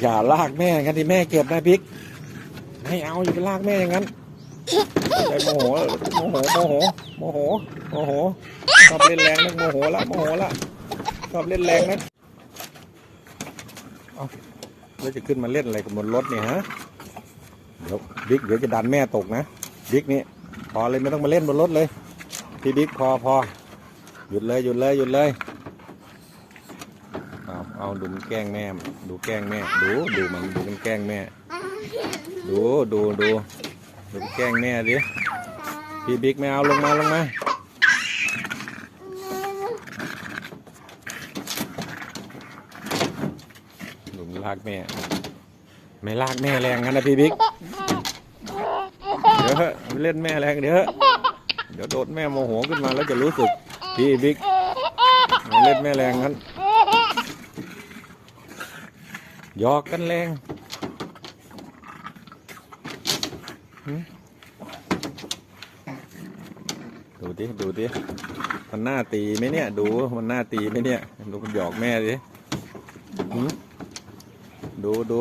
อย่าลากแม่อย่างนั้นที่แม่เก็บนะบิ๊กให้เอาอย่าไปลากแม่อย่างนั้นใจโมโหโมโหโมโหโมโหโมโหชอบเล่นแรงนักโมโหละโมโหละชอบเล่นแรงนักเอาแล้วจะขึ้นมาเล่นอะไรกับบนรถเนี่ยฮะเดี๋ยวบิ๊กเดี๋ยวจะดันแม่ตกนะบิ๊กนี่พอเลยไม่ต้องมาเล่นบนรถเลยพี่บิ๊กพอพอหยุดเลยหยุดเลยหยุดเลย เอาดูมันแกล้งแม่ ดูแกล้งแม่ ดูดูมันดูมันแกล้งแม่ ดูดูดูดูแกล้งแม่ดิพี่บิ๊กไม่เอาลงมาลงมาดูมันลากแม่ ไม่ลากแม่แรงงั้นนะพี่บิ๊ก เดี๋ยวเถอะไม่เล่นแม่แรงเดี๋ยวเดี๋ยวโดนแม่โมโหขึ้นมาแล้วจะรู้สึกพี่บิ๊กไม่เล่นแม่แรงงั้น หยอกกันแรงดูดิ ดูดิ มันหน้าตีไหมเนี่ย ดู มันหน้าตีไหมเนี่ย ดูมันหยอกแม่ดิหึดูดู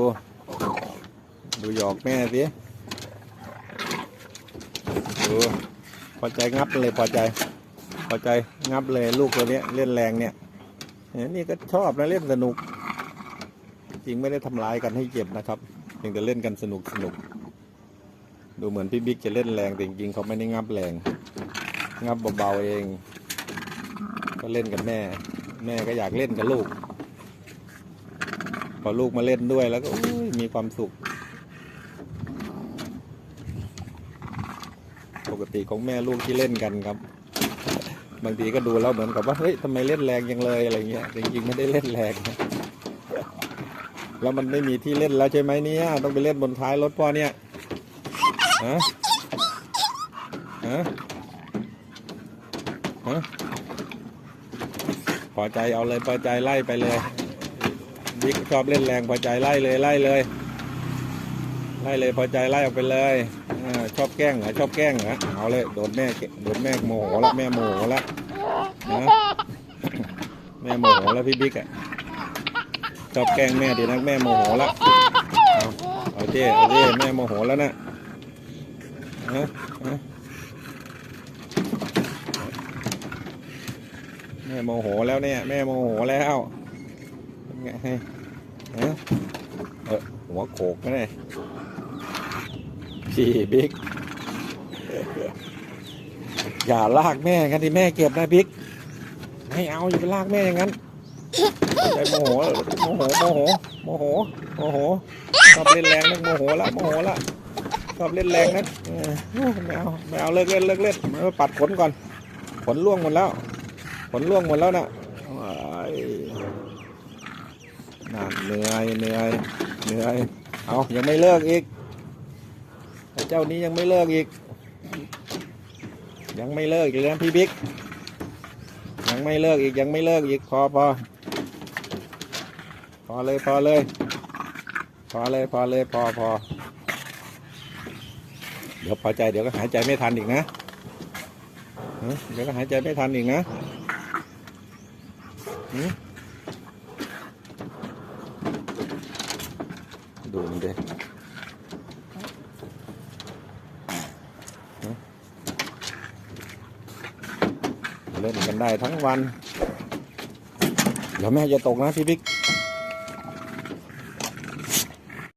ดูหยอกแม่สิดูพอใจงับเลยพอใจ พอใจงับเลยลูกตัวเนี้ยเล่นแรงเนี่ยเนี่ยนี่ก็ชอบนะเล่นสนุก จริงไม่ได้ทำร้ายกันให้เจ็บนะครับเพียงแต่เล่นกันสนุกสนุก ดูเหมือนพี่บิ๊กจะเล่นแรงแต่จริงๆเขาไม่ได้งับแรง งับเบาๆเอง ก็เล่นกับแม่ แม่ก็อยากเล่นกับลูก พอลูกมาเล่นด้วยแล้วก็มีความสุข ปกติของแม่ลูกที่เล่นกันครับบางทีก็ดูแล้วเหมือนกับว่าเฮ้ยทำไมเล่นแรงยังเลยอะไรเงี้ยจริงๆไม่ได้เล่นแรงนะ แล้วมันไม่มีที่เล่นแล้วใช่ไหมเนี่ย ต้องไปเล่นบนท้ายรถพ่อเนี่ยฮะฮะฮะพอใจเอาเลยพอใจไล่ไปเลยบิ๊กชอบเล่นแรงพอใจไล่เลยไล่เลย ไล่เลยพอใจไล่ออกไปเลยอชอบแกล้งเหรอชอบแกล้งเหรอเอาเลยโดนแม่โดนแม่โมโหแล้วแม่โมโหแล้วนะแม่โมโหแล้วพี่บิ๊กอะ ชอบแกล้งแม่ดีนักแม่โมโหแล้วเอาเอาเจ้เอาเจ้แม่โมโหแล้วนะฮะฮะแม่โมโหแล้วเนี่ยแม่โมโหแล้วเป็นไงฮะฮะเออหัวโขกนะเนี่ยพี่บิ๊กอย่าลากแม่กันที่แม่เก็บนะบิ๊กให้เอาอย่าไปลากแม่อย่างนั้น ใจโมโหโมโหโมโหโมโหโมโหชอบเล่นแรงนักโมโหละโมโหละชอบเล่นแรงนักเออไม่เอาไม่เอาเลิกเล่นเลิกเล่นมาปัดขนก่อนขนล่วงหมดแล้วขนล่วงหมดแล้วน่ะโอ้ยน่าเหนื่อยเหนื่อยเหนื่อยเอายังไม่เลิกอีกเจ้านี้ยังไม่เลิกอีก ยังไม่เลิกอีกนะพี่บิ๊กยังไม่เลิกอีกยังไม่เลิกอีกพอพอ อเลยพอเลย พอเลยพอเลยพอพอเดี๋ยวพอใจเดี๋ยวก็หายใจไม่ทันอีกนะเดี๋ยวก็หายใจไม่ทันอีกนะดูมันดิเล่นกันได้ทั้งวัน เดี๋ยวแม่จะตกนะพี่บิ๊ก